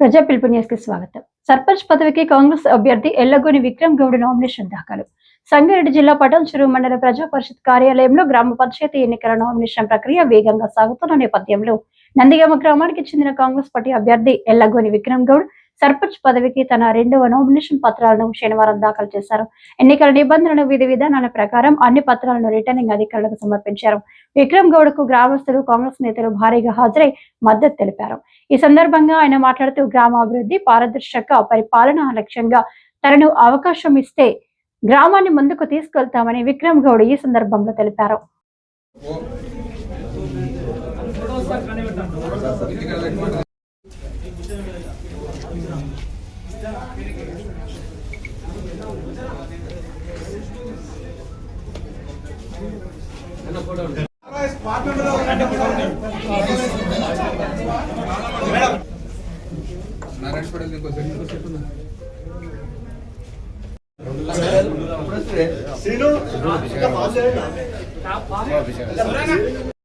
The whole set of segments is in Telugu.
ప్రజా పిలుపు న్యూస్కి స్వాగతం. సర్పంచ్ పదవికి కాంగ్రెస్ అభ్యర్థి ఎల్లగోని విక్రమ్ గౌడ్ నామినేషన్ దాఖలు. సంగారెడ్డి జిల్లా పటాన్చెరు మండల ప్రజా పరిషత్ కార్యాలయంలో గ్రామ పంచాయతీ ఎన్నికల నామినేషన్ ప్రక్రియ వేగంగా సాగుతున్న నేపథ్యంలో నందిగామ గ్రామానికి చెందిన కాంగ్రెస్ పార్టీ అభ్యర్థి ఎల్లగోని విక్రమ్ గౌడ్ సర్పంచ్ పదవికి తన రెండవ నామినేషన్ పత్రాలను శనివారం దాఖలు చేశారు. ఎన్నికల నిబంధనలు విధి విధానాల ప్రకారం అన్ని పత్రాలను రిటర్నింగ్ అధికారులకు సమర్పించారు. విక్రమ్ గౌడ్కు గ్రామస్తులు కాంగ్రెస్ నేతలు భారీగా హాజరై మద్దతు తెలిపారు. ఈ సందర్భంగా ఆయన మాట్లాడుతూ గ్రామాభివృద్ధి పారదర్శక పరిపాలన లక్ష్యంగా తనను అవకాశం ఇస్తే గ్రామాన్ని ముందుకు తీసుకెళ్తామని విక్రమ్ గౌడ్ ఈ సందర్భంలో తెలిపారు.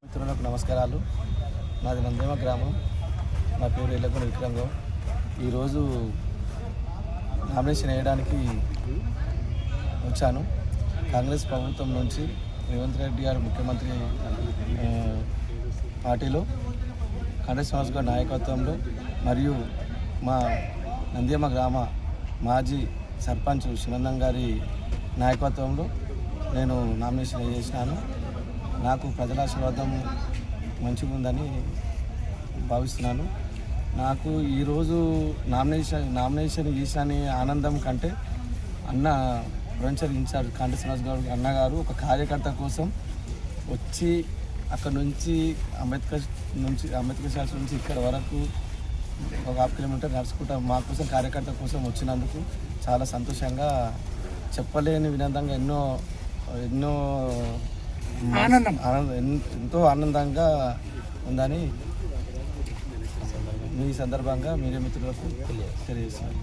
మిత్రులకు నమస్కారాలు. నాది నందేమ గ్రామం. నా పేరు ఎల్లకొండ విక్రంగం. ఈరోజు నామినేషన్ వేయడానికి వచ్చాను. కాంగ్రెస్ ప్రభుత్వం నుంచి రేవంత్ రెడ్డి గారు ముఖ్యమంత్రి పార్టీలో కాంగ్రెస్ సంస్థ నాయకత్వంలో మరియు మా నంద్యామ గ్రామ మాజీ సర్పంచ్ సునందం గారి నాయకత్వంలో నేను నామినేషన్ చేసినాను నాకు ప్రజల ఆశీర్వాదం మంచిగా ఉందని భావిస్తున్నాను. నాకు ఈరోజు నామినేషన్ నామినేషన్ చేసిన ఆనందం కంటే అన్న ప్రొఫెసర్ ఇన్ఛార్జ్ కాంటి శ్రీనివాస్ గారు అన్నగారు ఒక కార్యకర్త కోసం వచ్చి అక్కడ నుంచి అంబేద్కర్ నుంచి అంబేద్కర్ శాస్త్రి నుంచి ఇక్కడ వరకు ఒక హాఫ్ కిలోమీటర్ నడుచుకుంటా మా కోసం కార్యకర్త కోసం వచ్చినందుకు చాలా సంతోషంగా చెప్పలేని విధంగా ఎన్నో ఎన్నో ఆనందం. ఎంతో ఆనందంగా ఉందని మీ సందర్భంగా మీడియా మిత్రులకు తెలియజేస్తున్నాను.